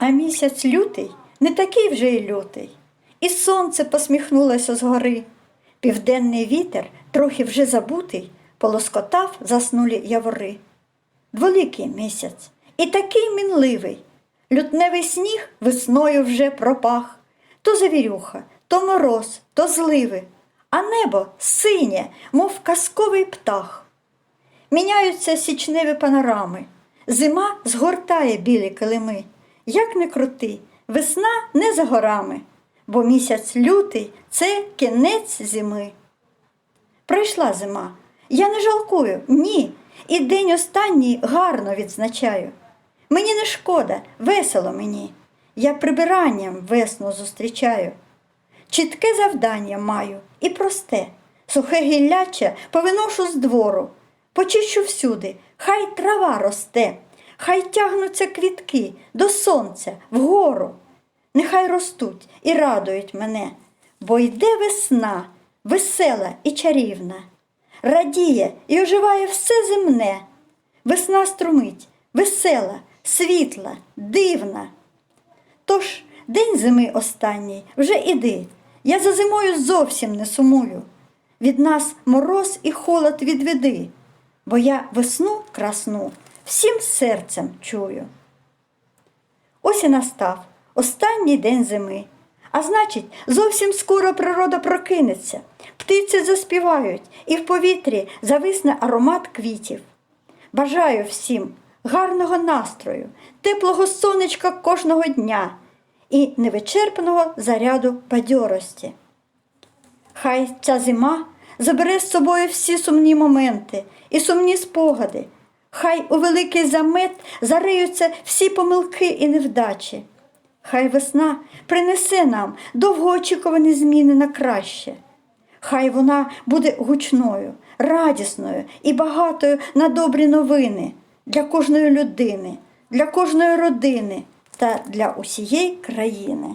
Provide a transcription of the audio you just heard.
А місяць лютий не такий вже й лютий. І сонце посміхнулося згори. Південний вітер, трохи вже забутий, полоскотав заснулі явори. Дволикий місяць і такий мінливий. Лютневий сніг весною вже пропах. То завірюха, то мороз, то зливи, а небо синє, мов казковий птах. Міняються січневі панорами. Зима згортає білі килими. Як не крути, весна не за горами, бо місяць лютий це кінець зими. Пройшла зима. Я не жалкую, ні. І день останній гарно відзначаю. Мені не шкода, весело мені. Я прибиранням весну зустрічаю. Чітке завдання маю і просте. Сухе гілляче повиношу з двору. Почищу всюди, хай трава росте, хай тягнуться квітки до сонця, вгору. Нехай ростуть і радують мене, бо йде весна, весела і чарівна. Радіє і оживає все земне. Весна струмить, весела, світла, дивна. Тож день зими останній вже іди. Я за зимою зовсім не сумую. Від нас мороз і холод відведи, бо я весну красну всім серцем чую. Ось і настав останній день зими. А значить, зовсім скоро природа прокинеться, птиці заспівають, і в повітрі зависне аромат квітів. Бажаю всім гарного настрою, теплого сонечка кожного дня і невичерпного заряду бадьорості. Хай ця зима забере з собою всі сумні моменти і сумні спогади. Хай у великий замет зариються всі помилки і невдачі. Хай весна принесе нам довгоочікувані зміни на краще. Хай вона буде гучною, радісною і багатою на добрі новини для кожної людини, для кожної родини та для усієї країни.